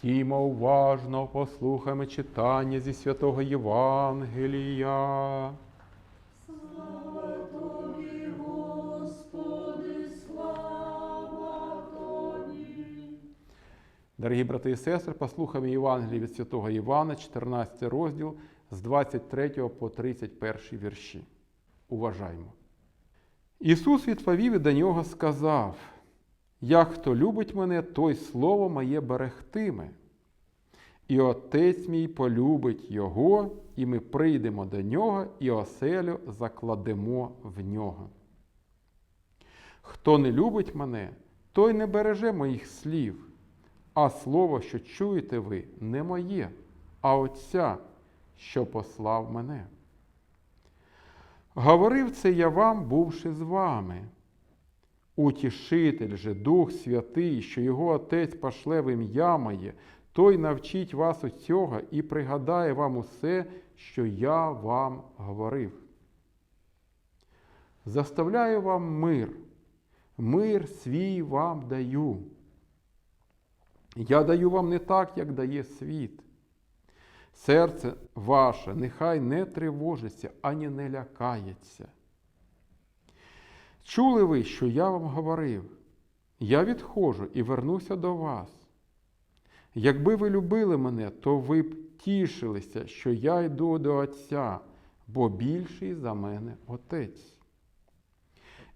Тімо уважно послухаємо читання зі святого Євангелія. Слава То, Господи, слава. Дорогі брати і сестри, послухаємо Євангелії від святого Івана, 14 розділ з 23 по 31 вірші. Уважаймо. Ісус відповів і до нього сказав: Як хто любить мене, той слово моє берегтиме. І Отець мій полюбить Його, і ми прийдемо до нього, і оселю закладемо в нього. Хто не любить мене, той не береже моїх слів, а слово, що чуєте ви, не моє, а Отця, що послав мене. Говорив це я вам, бувши з вами. Утішитель же, Дух Святий, що його Отець пошле в ім'я моє, той навчить вас усього і пригадає вам усе, що я вам говорив. Заставляю вам мир, мир свій вам даю. Я даю вам не так, як дає світ. Серце ваше нехай не тривожиться, ані не лякається. Чули ви, що я вам говорив? Я відходжу і вернуся до вас. Якби ви любили мене, то ви б тішилися, що я йду до Отця, бо більший за мене Отець.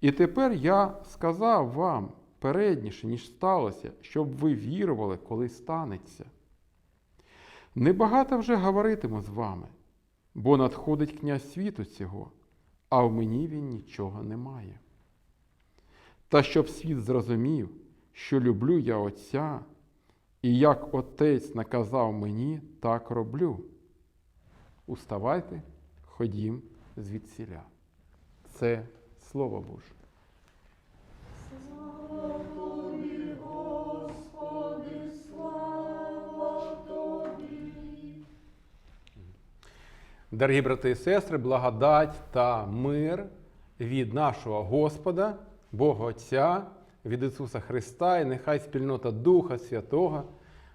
І тепер я сказав вам передніше, ніж сталося, щоб ви вірували, коли станеться. Небагато вже говоритиму з вами, бо надходить князь світу цього, а в мені він нічого не має. Та щоб світ зрозумів, що люблю я Отця, і як Отець наказав мені, так роблю. Уставайте, ходім звідсіля. Це Слово Боже. Дорогі брати і сестри, благодать та мир від нашого Господа, Бога Отця, від Ісуса Христа, і нехай спільнота Духа Святого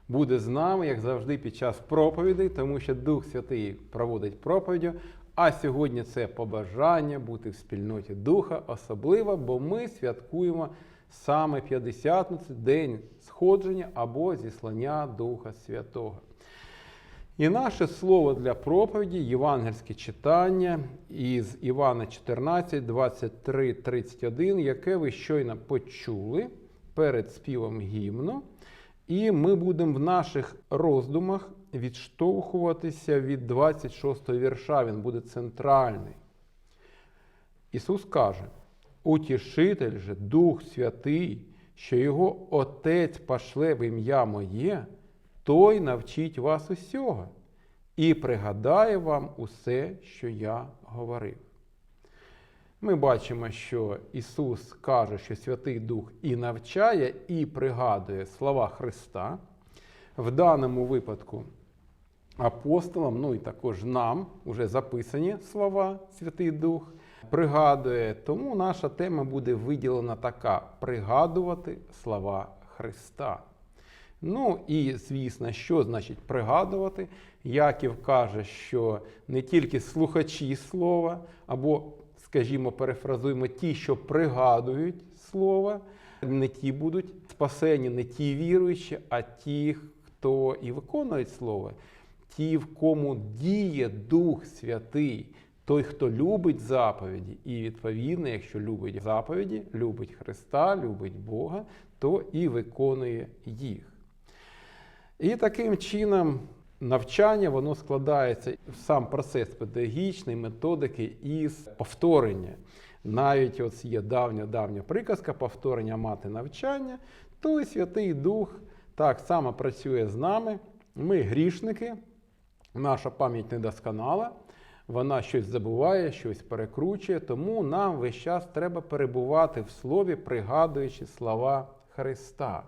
буде з нами, як завжди, під час проповідей, тому що Дух Святий проводить проповідю. А сьогодні це побажання бути в спільноті Духа, особливо, бо ми святкуємо саме П'ятдесятницю, день сходження або зіслання Духа Святого. І наше слово для проповіді євангельське читання із Івана 14, 23, 31, яке ви щойно почули перед співом гімну. І ми будемо в наших роздумах відштовхуватися від 26 го вірша, він буде центральний. Ісус каже: Утішитель же, Дух Святий, що Його Отець пошле в ім'я Моє, той навчить вас усього і пригадає вам усе, що я говорив. Ми бачимо, що Ісус каже, що Святий Дух і навчає, і пригадує слова Христа. В даному випадку апостолам, ну і також нам вже записані слова Святий Дух пригадує. Тому наша тема буде виділена така: пригадувати слова Христа. Ну і звісно, що значить пригадувати? Яків каже, що не тільки слухачі слова, або, скажімо, перефразуємо, ті, що пригадують слова, не ті будуть спасені, не ті віруючі, а ті, хто і виконують слово, ті, в кому діє Дух Святий. Той, хто любить заповіді, і відповідно, якщо любить заповіді, любить Христа, любить Бога, то і виконує їх. І таким чином навчання воно складається сам процес педагогічний, методики із повторення. Навіть ось є давня-давня приказка, повторення мати навчання, то і Святий Дух так само працює з нами. Ми грішники, наша пам'ять недосконала, вона щось забуває, щось перекручує, тому нам весь час треба перебувати в слові, пригадуючи слова Христа.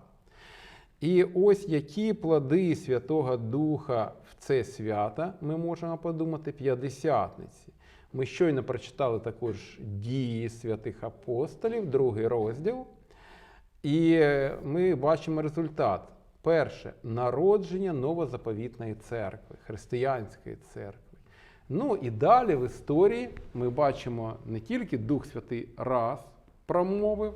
І ось які плоди Святого Духа в це свято ми можемо подумати п'ятдесятниці. Ми щойно прочитали також дії святих апостолів, другий розділ. І ми бачимо результат. Перше народження новозаповітної церкви, християнської церкви. Ну і далі в історії ми бачимо не тільки Дух Святий раз промовив,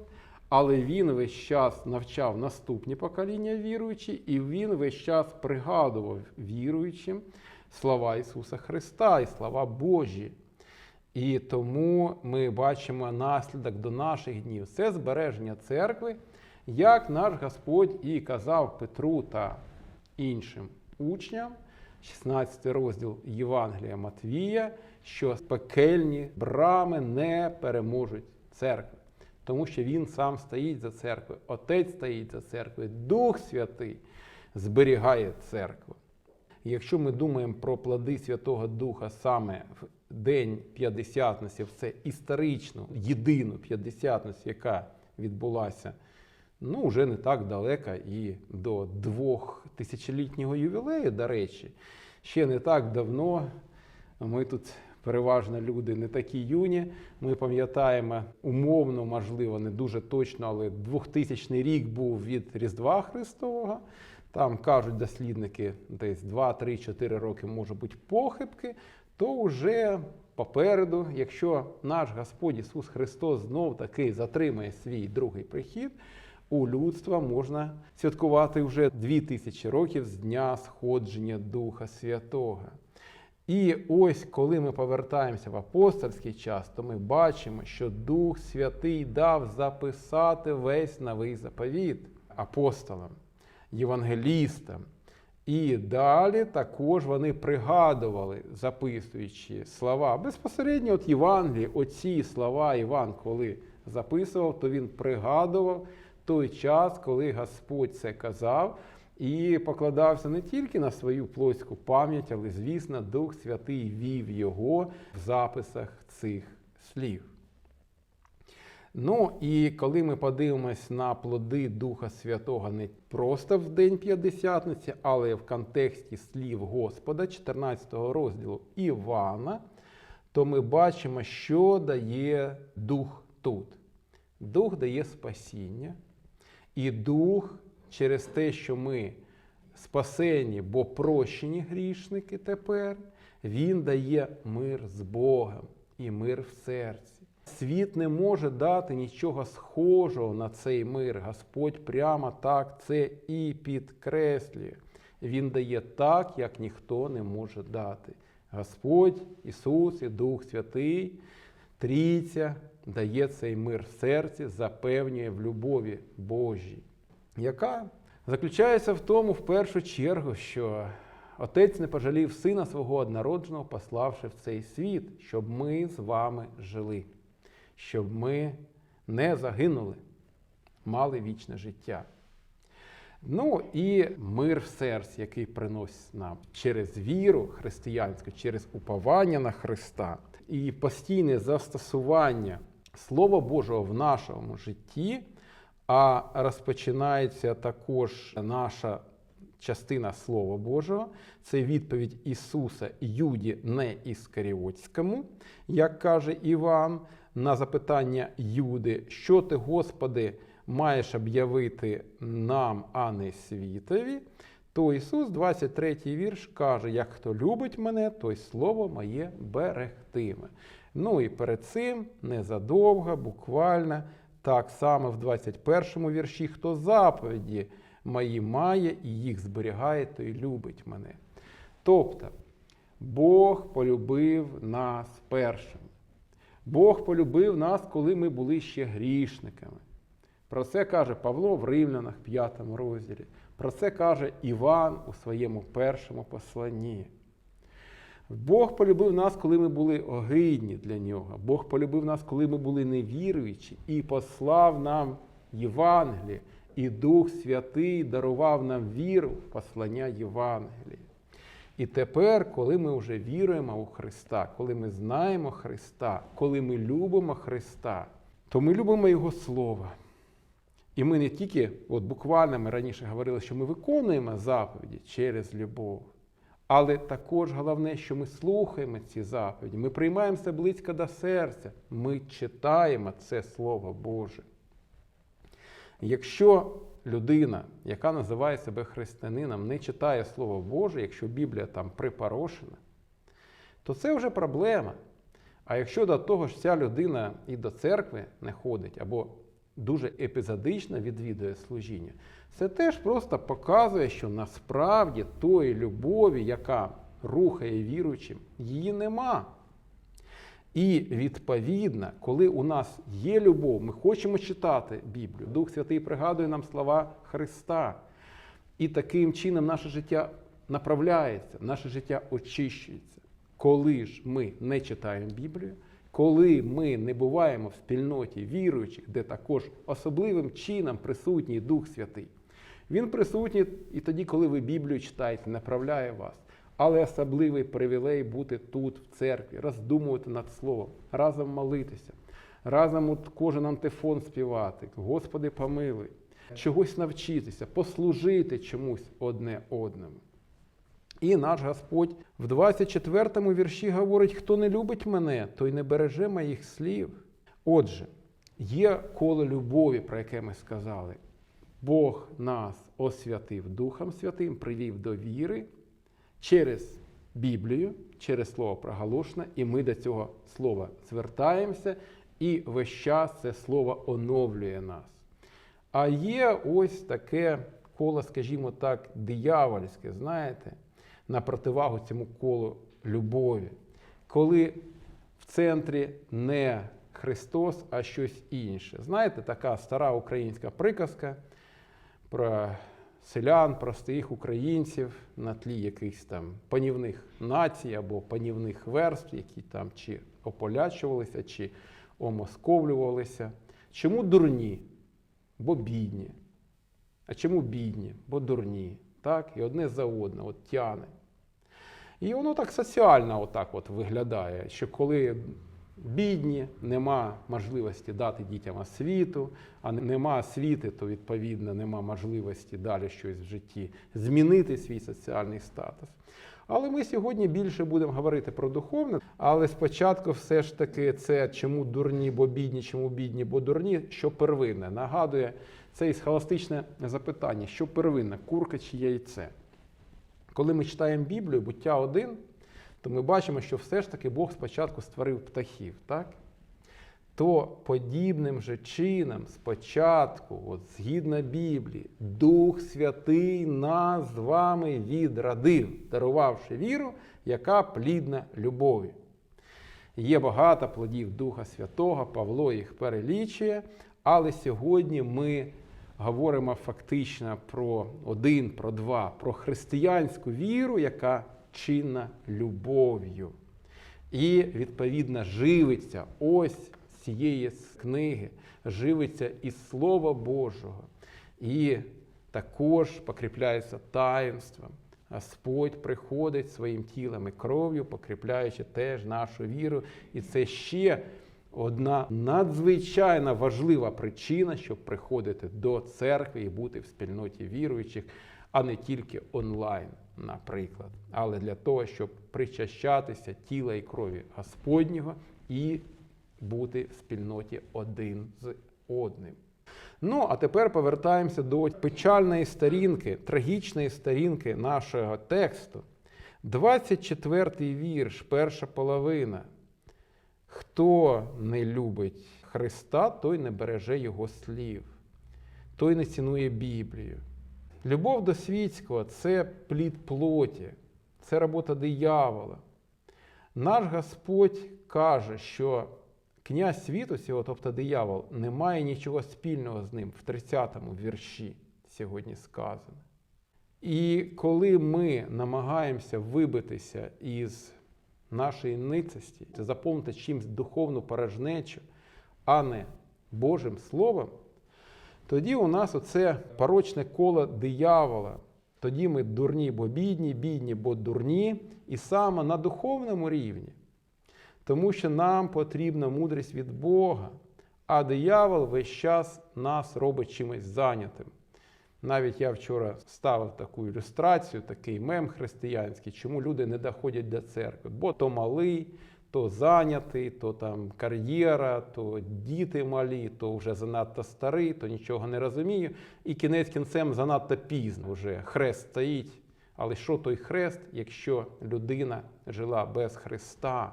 але він весь час навчав наступні покоління віруючі, і він весь час пригадував віруючим слова Ісуса Христа і слова Божі. І тому ми бачимо наслідок до наших днів. Це збереження церкви, як наш Господь і казав Петру та іншим учням, 16 розділ Євангелія Матвія, що пекельні брами не переможуть церкви, тому що Він сам стоїть за церквою, Отець стоїть за церквою, Дух Святий зберігає церкву. Якщо ми думаємо про плоди Святого Духа саме в День П'ятдесятниці, в це історичну, єдину п'ятдесятницю, яка відбулася ну, вже не так далеко і до двох тисячолітнього ювілею, до речі, ще не так давно. Ми тут переважно люди не такі юні. Ми пам'ятаємо умовно, можливо, не дуже точно, але 2000 рік був від Різдва Христового. Там кажуть дослідники, десь 2, 3, 4 роки може бути похибки, то вже попереду, якщо наш Господь Ісус Христос знов таки затримає свій другий прихід, у людства можна святкувати вже 2000 років з дня сходження Духа Святого. І ось коли ми повертаємося в апостольський час, то ми бачимо, що Дух Святий дав записати весь новий заповіт апостолам, євангелістам. І далі також вони пригадували, записуючи слова. Безпосередньо от Євангелії, оці слова Іван, коли записував, то він пригадував той час, коли Господь це казав, і покладався не тільки на свою плоську пам'ять, але, звісно, Дух Святий вів його в записах цих слів. Ну і коли ми подивимось на плоди Духа Святого не просто в День П'ятдесятниці, але в контексті слів Господа, 14 розділу Івана, то ми бачимо, що дає Дух тут. Дух дає спасіння, і Дух через те, що ми спасені, бо прощені грішники тепер, Він дає мир з Богом і мир в серці. Світ не може дати нічого схожого на цей мир. Господь прямо так це і підкреслює. Він дає так, як ніхто не може дати. Господь, Ісус і Дух Святий, Трійця дає цей мир в серці, запевнює в любові Божій, яка заключається в тому, в першу чергу, що Отець не пожалів сина свого однородженого, пославши в цей світ, щоб ми з вами жили, щоб ми не загинули, мали вічне життя. Ну і мир в серці, який приносить нам через віру християнську, через уповання на Христа і постійне застосування Слова Божого в нашому житті, а розпочинається також наша частина Слова Божого, це відповідь Ісуса Юді не Іскаріотському, як каже Іван, на запитання Юди, що ти, Господи, маєш об'явити нам, а не світові, то Ісус, 23 вірш, каже: Як хто любить мене, той слово моє берегтиме. Ну і перед цим незадовго, буквально, так само в 21 вірші, хто заповіді мої має і їх зберігає, той любить мене. Тобто, Бог полюбив нас першим. Бог полюбив нас, коли ми були ще грішниками. Про це каже Павло в Римлянах 5 розділі. Про це каже Іван у своєму першому посланні. Бог полюбив нас, коли ми були огидні для нього. Бог полюбив нас, коли ми були невіруючі, і послав нам Євангеліє, і Дух Святий дарував нам віру в послання Євангелія. І тепер, коли ми вже віруємо у Христа, коли ми знаємо Христа, коли ми любимо Христа, то ми любимо Його Слово. І ми не тільки, от буквально ми раніше говорили, що ми виконуємо заповіді через любов, але також головне, що ми слухаємо ці заповіді, ми приймаємо це близько до серця, ми читаємо це Слово Боже. Якщо людина, яка називає себе християнином, не читає Слово Боже, якщо Біблія там припорошена, то це вже проблема. А якщо до того ж ця людина і до церкви не ходить, або дуже епізодично відвідує служіння, це теж просто показує, що насправді тої любові, яка рухає віруючим, її нема. І відповідно, коли у нас є любов, ми хочемо читати Біблію. Дух Святий пригадує нам слова Христа. І таким чином наше життя направляється, наше життя очищується. Коли ж ми не читаємо Біблію, коли ми не буваємо в спільноті віруючих, де також особливим чином присутній Дух Святий, він присутній і тоді, коли ви Біблію читаєте, направляє вас. Але особливий привілей бути тут, в церкві, роздумувати над словом, разом молитися, разом от кожен антифон співати, Господи, помилуй, чогось навчитися, послужити чомусь одне одному. І наш Господь в 24 му вірші говорить: хто не любить мене, той не береже моїх слів. Отже, є коло любові, про яке ми сказали. Бог нас освятив Духом Святим, привів до віри через Біблію, через Слово проголошене, і ми до цього слова звертаємося, і весь час це слово оновлює нас. А є ось таке коло, скажімо так, диявольське, знаєте, на противагу цьому колу любові, коли в центрі не Христос, а щось інше. Знаєте, така стара українська приказка про селян, простих українців на тлі якихось там панівних націй або панівних верств, які там чи ополячувалися, чи омосковлювалися. Чому дурні? Бо бідні. А чому бідні? Бо дурні. Так? І одне за одне, от тяне. І воно так соціально отак от виглядає, що коли бідні, нема можливості дати дітям освіту, а нема освіти, то відповідно нема можливості далі щось в житті змінити свій соціальний статус. Але ми сьогодні більше будемо говорити про духовне. Але спочатку все ж таки це чому дурні, бо бідні, чому бідні, бо дурні, що первинне. Нагадує це і схоластичне запитання, що первинне, курка чи яйце. Коли ми читаємо Біблію, буття 1, то ми бачимо, що все ж таки Бог спочатку створив птахів, так? То подібним же чином спочатку, от згідно Біблії, Дух Святий нас з вами відрадив, дарувавши віру, яка плідна любові. Є багато плодів Духа Святого, Павло їх перелічує, але сьогодні ми говоримо фактично про один, про два, про християнську віру, яка чинна любов'ю. І, відповідно, живиться ось цієї книги, живиться із Слова Божого. І також покріпляється таїнством. Господь приходить своїм тілом і кров'ю, покріпляючи теж нашу віру. І це ще одна надзвичайно важлива причина, щоб приходити до церкви і бути в спільноті віруючих, а не тільки онлайн, наприклад, але для того, щоб причащатися тіла і крові Господнього і бути в спільноті один з одним. Ну, а тепер повертаємося до печальної сторінки, трагічної сторінки нашого тексту. 24-й вірш, перша половина. Хто не любить Христа, той не береже Його слів, той не цінує Біблію. Любов до світського це плід плоті, це робота диявола. Наш Господь каже, що князь світу цього, тобто диявол, не має нічого спільного з ним в 30-му вірші сьогодні сказано. І коли ми намагаємося вибитися із нашої ницості, заповнити чимось духовну порожнечу, а не Божим Словом, тоді у нас оце порочне коло диявола. Тоді ми дурні, бо бідні, бідні, бо дурні, і саме на духовному рівні. Тому що нам потрібна мудрість від Бога, а диявол весь час нас робить чимось зайнятим. Навіть я вчора ставив таку ілюстрацію, такий мем християнський, чому люди не доходять до церкви, бо то малий, то зайнятий, то там кар'єра, то діти малі, то вже занадто старий, то нічого не розумію. І кінець кінцем занадто пізно вже хрест стоїть. Але що той хрест, якщо людина жила без Христа,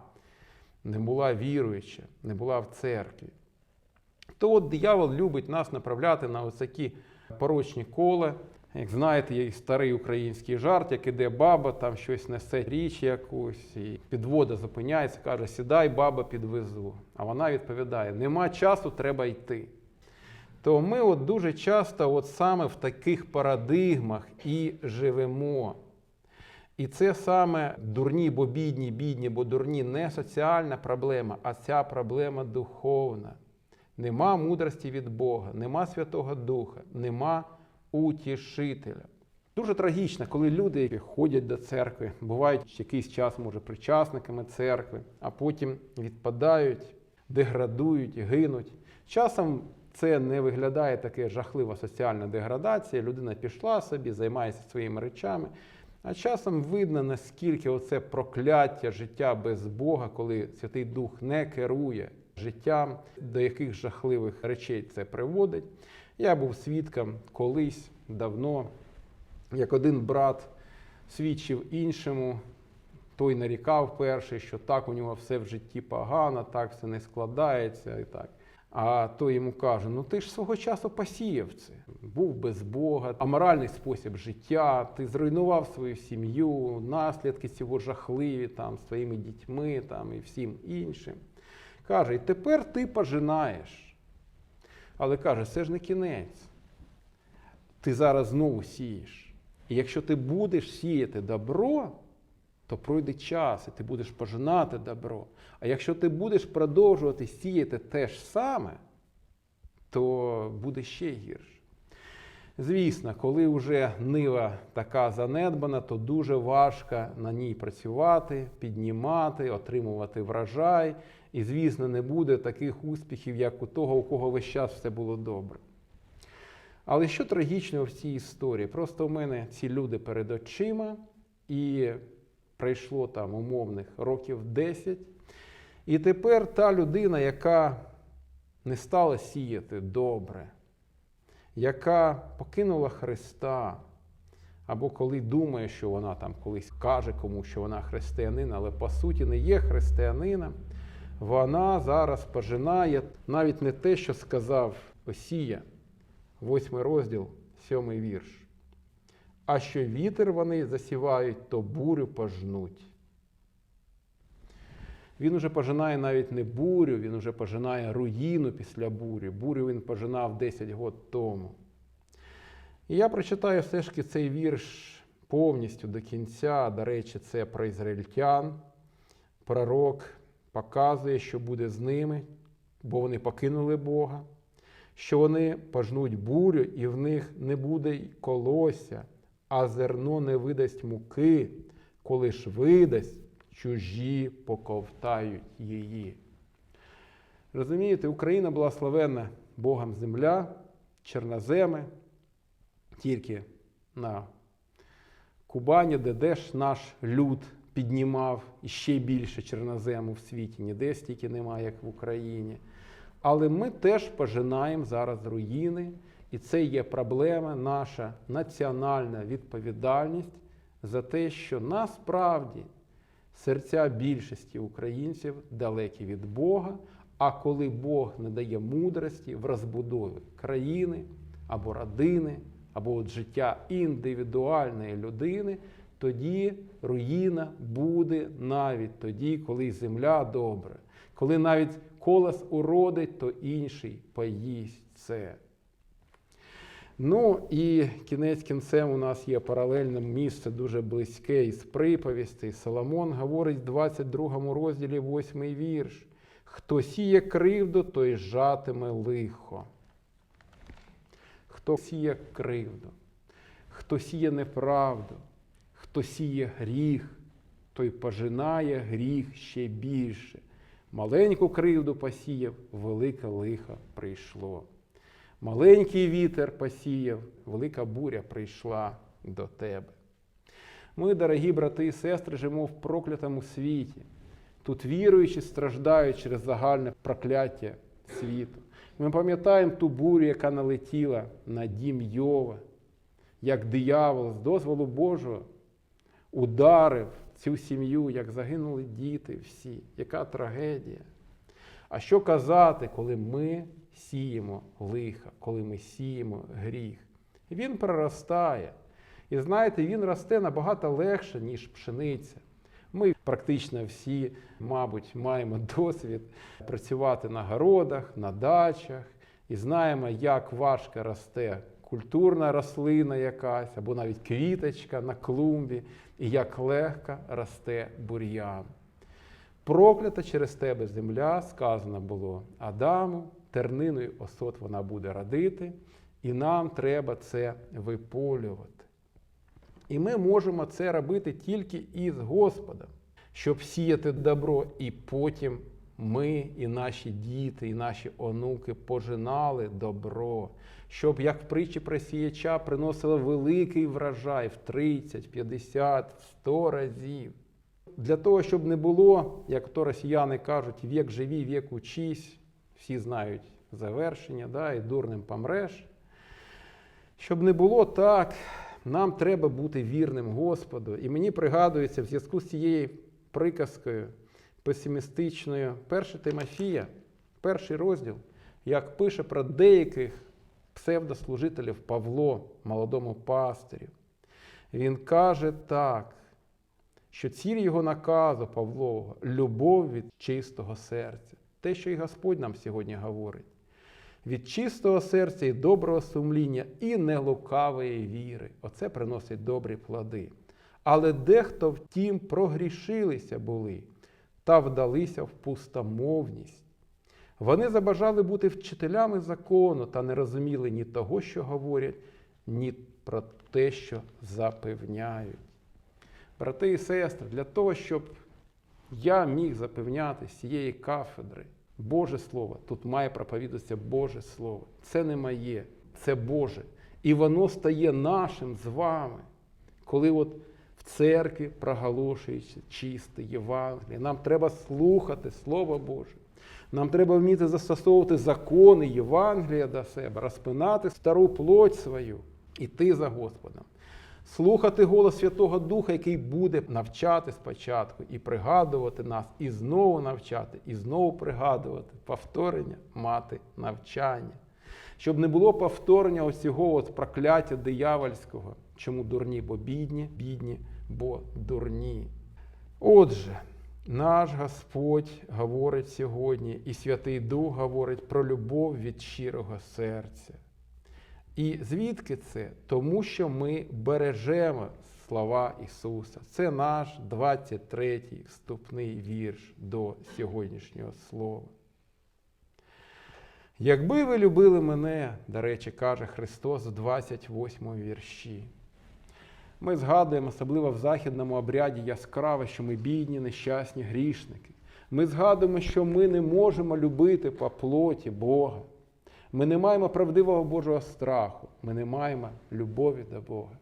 не була віруюча, не була в церкві? То от диявол любить нас направляти на ось такі порочні кола. Як знаєте, є старий український жарт, як іде баба, там щось несе річ якусь, і підвода зупиняється, каже: Сідай, баба, підвезу. А вона відповідає: Нема часу, треба йти. То ми от дуже часто от саме в таких парадигмах і живемо. І це саме дурні, бо бідні, бідні, бо дурні не соціальна проблема, а ця проблема духовна. Нема мудрості від Бога, нема Святого Духа, нема утішителя. Дуже трагічно, коли люди ходять до церкви, бувають якийсь час, може, причасниками церкви, а потім відпадають, деградують, гинуть. Часом це не виглядає таке жахлива соціальна деградація. Людина пішла собі, займається своїми речами. А часом видно, наскільки оце прокляття життя без Бога, коли Святий Дух не керує життям, до яких жахливих речей це приводить. Я був свідком колись давно, як один брат свідчив іншому, той нарікав перший, що так у нього все в житті погано, так все не складається і так. А той йому каже: ну ти ж свого часу посіяв це, був без Бога, аморальний спосіб життя, ти зруйнував свою сім'ю, наслідки цього жахливі там, з своїми дітьми там, і всім іншим. Каже, і тепер ти пожинаєш. Але каже, це ж не кінець. Ти зараз знову сієш. І якщо ти будеш сіяти добро, то пройде час, і ти будеш пожинати добро. А якщо ти будеш продовжувати сіяти те ж саме, то буде ще гірше. Звісно, коли вже нива така занедбана, то дуже важко на ній працювати, піднімати, отримувати врожай. І, звісно, не буде таких успіхів, як у того, у кого весь час все було добре. Але що трагічного в цій історії? Просто у мене ці люди перед очима, і пройшло там умовних років 10. І тепер та людина, яка не стала сіяти добре, яка покинула Христа, або коли думає, що вона там колись каже комусь, що вона християнин, але по суті не є християнином, вона зараз пожинає навіть не те, що сказав Осія, восьмий розділ, сьомий вірш. А що вітер вони засівають, то бурю пожнуть. Він уже пожинає навіть не бурю, він уже пожинає руїну після бурі. Бурю він пожинав 10 років тому. І я прочитаю все ж таки цей вірш повністю до кінця. До речі, це про ізраїльтян. Пророк показує, що буде з ними, бо вони покинули Бога, що вони пожнуть бурю, і в них не буде й колося, а зерно не видасть муки, коли ж видасть, чужі поковтають її. Розумієте, Україна була славенна Богом земля, чорноземи, тільки на Кубані, де де ж наш люд піднімав іще більше чорнозему в світі, ніде стільки немає, як в Україні. Але ми теж пожинаємо зараз руїни, і це є проблема, наша національна відповідальність за те, що насправді серця більшості українців далекі від Бога. А коли Бог не дає мудрості в розбудові країни або родини, або от життя індивідуальної людини, тоді руїна буде навіть тоді, коли земля добра. Коли навіть колос уродить, то інший поїсть це. Ну і кінець кінцем у нас є паралельне місце дуже близьке із приповістей. Соломон говорить в 22 розділі 8 вірш. Хто сіє кривду, той жатиме лихо. Хто сіє кривду, хто сіє неправду, хто сіє гріх, той пожинає гріх ще більше. Маленьку кривду посіяв, велике лихо прийшло. Маленький вітер посіяв, велика буря прийшла до тебе. Ми, дорогі брати і сестри, живемо в проклятому світі. Тут віруючі страждають через загальне прокляття світу. Ми пам'ятаємо ту бурю, яка налетіла на дім Йова, як диявол з дозволу Божого ударив цю сім'ю, як загинули діти всі. Яка трагедія. А що казати, коли ми сіємо лиха, коли ми сіємо гріх? Він проростає. І знаєте, він росте набагато легше, ніж пшениця. Ми практично всі, мабуть, маємо досвід працювати на городах, на дачах і знаємо, як важко росте культурна рослина якась, або навіть квіточка на клумбі, і як легко росте бур'ян. Проклята через тебе земля, сказано було Адаму, терниною осот вона буде родити, і нам треба це виполювати. І ми можемо це робити тільки із Господом, щоб сіяти добро, і потім ми, і наші діти, і наші онуки пожинали добро, щоб, як в притчі про сіяча, приносило великий врожай в 30, 50, 100 разів. Для того, щоб не було, як то росіяни кажуть, вік живі, вік учись, всі знають завершення, да, і дурним помреш. Щоб не було так, нам треба бути вірним Господу. І мені пригадується в зв'язку з цією приказкою песимістичною 1 Тимофія, перший розділ, як пише про деяких псевдослужителів Павло, молодому пастирю. Він каже так, що ціль його наказу Павлового любов від чистого серця. Те, що і Господь нам сьогодні говорить. Від чистого серця і доброго сумління, і нелукавої віри. Оце приносить добрі плоди. Але дехто втім прогрішилися були та вдалися в пустомовність. Вони забажали бути вчителями закону та не розуміли ні того, що говорять, ні про те, що запевняють. Брати і сестри, для того, щоб я міг запевняти з цієї кафедри Боже Слово, тут має проповідатися Боже Слово. Це не моє, це Боже. І воно стає нашим з вами, коли от в церкві проголошується чисте Євангеліє. Нам треба слухати Слово Боже. Нам треба вміти застосовувати закони Євангелія до себе, розпинати стару плоть свою, іти за Господом. Слухати голос Святого Духа, який буде навчати спочатку і пригадувати нас, і знову навчати, і знову пригадувати, повторення, мати навчання. Щоб не було повторення ось цього от прокляття диявольського. Чому дурні? Бо бідні, бідні, бо дурні. Отже, наш Господь говорить сьогодні, і Святий Дух говорить про любов від щирого серця. І звідки це? Тому що ми бережемо слова Ісуса. Це наш 23-й вступний вірш до сьогоднішнього слова. Якби ви любили мене, до речі, каже Христос в 28 вірші. Ми згадуємо, особливо в західному обряді яскраво, що ми бідні, нещасні грішники. Ми згадуємо, що ми не можемо любити по плоті Бога. Ми не маємо правдивого Божого страху, ми не маємо любові до Бога.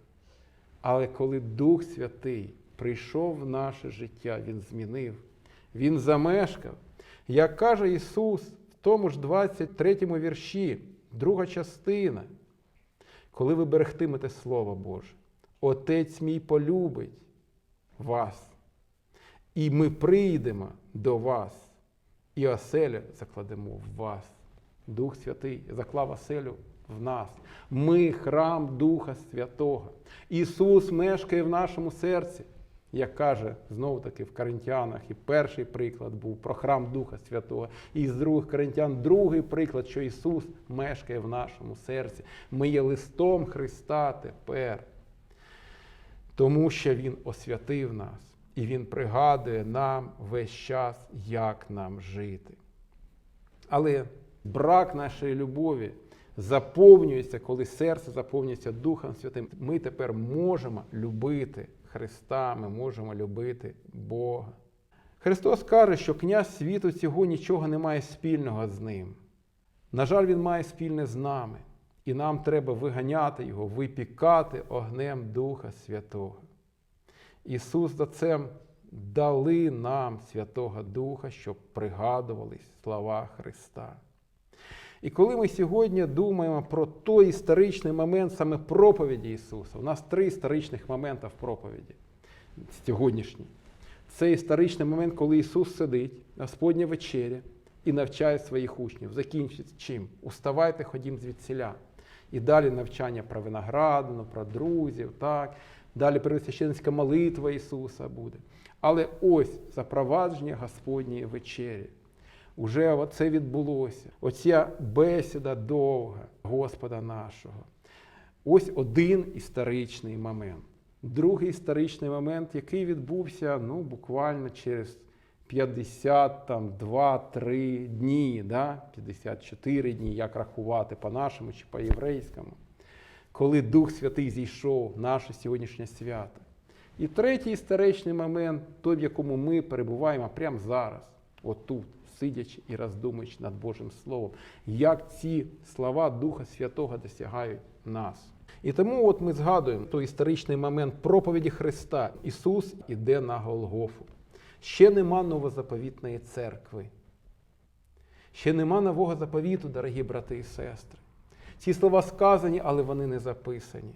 Але коли Дух Святий прийшов в наше життя, Він змінив, Він замешкав. Як каже Ісус в тому ж 23 вірші, друга частина, коли ви берегтимете Слово Боже, Отець мій полюбить вас, і ми прийдемо до вас, і оселю закладемо в вас. Дух Святий заклав оселю в нас. Ми храм Духа Святого. Ісус мешкає в нашому серці, як каже знову таки в Коринтянах. І перший приклад був про храм Духа Святого. І з других Коринтян другий приклад, що Ісус мешкає в нашому серці. Ми є листом Христа тепер. Тому що Він освятив нас і Він пригадує нам весь час, як нам жити. Але брак нашої любові заповнюється, коли серце заповнюється Духом Святим. Ми тепер можемо любити Христа, ми можемо любити Бога. Христос каже, що князь світу цього нічого не має спільного з ним. На жаль, Він має спільне з нами, і нам треба виганяти його, випікати огнем Духа Святого. Ісус за це дали нам Святого Духа, щоб пригадувались слова Христа. І коли ми сьогодні думаємо про той історичний момент саме проповіді Ісуса, у нас три історичних моменти в проповіді сьогоднішній. Це історичний момент, коли Ісус сидить, Господня вечеря, і навчає своїх учнів. Закінчить чим? Уставайте, ходім звідсіля. І далі навчання про виноградину, про друзів, так. Далі пересвященська молитва Ісуса буде. Але ось запровадження Господньої вечері. Уже це відбулося. Оця бесіда довга Господа нашого. Ось один історичний момент. Другий історичний момент, який відбувся ну, буквально через 50, там, 2-3 дні, да? 54 дні, як рахувати по-нашому чи по-єврейському, коли Дух Святий зійшов наше сьогоднішнє свято. І третій історичний момент, той, в якому ми перебуваємо прямо зараз, отут, сидячи і роздумуючи над Божим Словом, як ці слова Духа Святого досягають нас. І тому от ми згадуємо той історичний момент проповіді Христа. Ісус іде на Голгофу. Ще нема новозаповітної церкви. Ще нема нового заповіту, дорогі брати і сестри. Ці слова сказані, але вони не записані.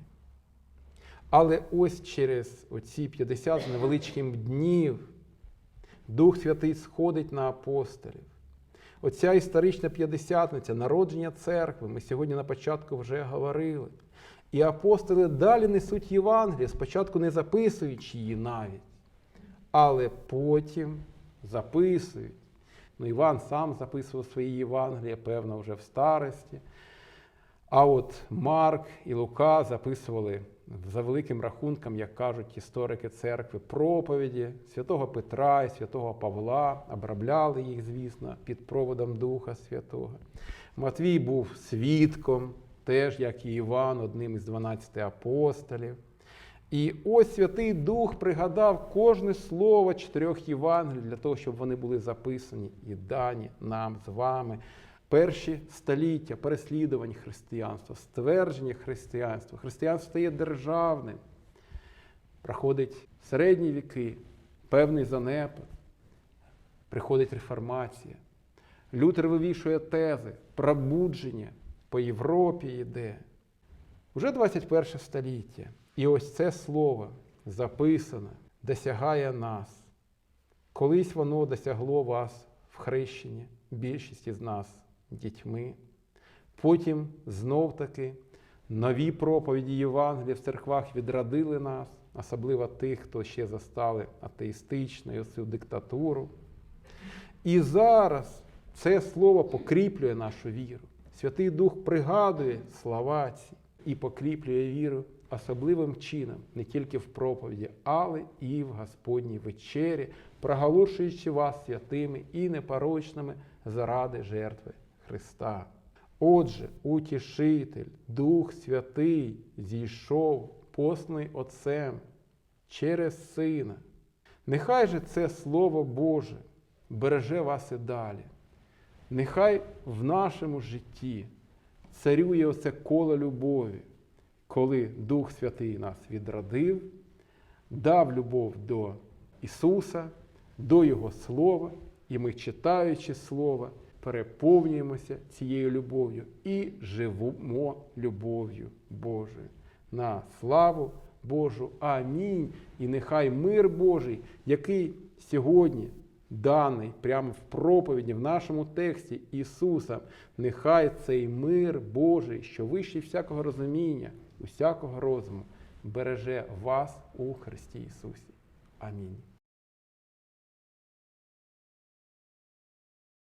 Але ось через оці 50 з невеличким днів Дух Святий сходить на апостолів. Оця історична п'ятдесятниця, народження церкви, ми сьогодні на початку вже говорили. І апостоли далі несуть Євангеліє, спочатку не записуючи її навіть, але потім записують. Ну, Іван сам записував свої Євангелія, певно, вже в старості. А от Марк і Лука записували за великим рахунком, як кажуть історики церкви, проповіді святого Петра і святого Павла, обробляли їх, звісно, під проводом Духа Святого. Матвій був свідком, теж як і Іван, одним із 12 апостолів. І ось Святий Дух пригадав кожне слово чотирьох Євангелій для того, щоб вони були записані і дані нам з вами. Перші століття переслідувань християнства, ствердження християнства. Християнство стає державним. Проходить середні віки, певний занепад, приходить реформація. Лютер вивішує тези, пробудження по Європі йде. Уже 21 століття. І ось це слово записане, досягає нас. Колись воно досягло вас в хрещенні, більшість із нас дітьми. Потім знов таки нові проповіді Євангелія в церквах відрадили нас, особливо тих, хто ще застали атеїстичну цю диктатуру. І зараз це слово покріплює нашу віру. Святий Дух пригадує слова ці і покріплює віру особливим чином, не тільки в проповіді, але і в Господній вечері, проголошуючи вас святими і непорочними заради жертви Христа. Отже, утішитель, Дух Святий зійшов посланий Отцем через Сина. Нехай же це Слово Боже береже вас і далі. Нехай в нашому житті царює оце коло любові, коли Дух Святий нас відродив, дав любов до Ісуса, до Його Слова, і ми, читаючи Слово, переповнюємося цією любов'ю і живемо любов'ю Божою. На славу Божу. Амінь. І нехай мир Божий, який сьогодні даний прямо в проповіді, в нашому тексті Ісуса, нехай цей мир Божий, що вищий всякого розуміння, усякого розуму, береже вас у Христі Ісусі. Амінь.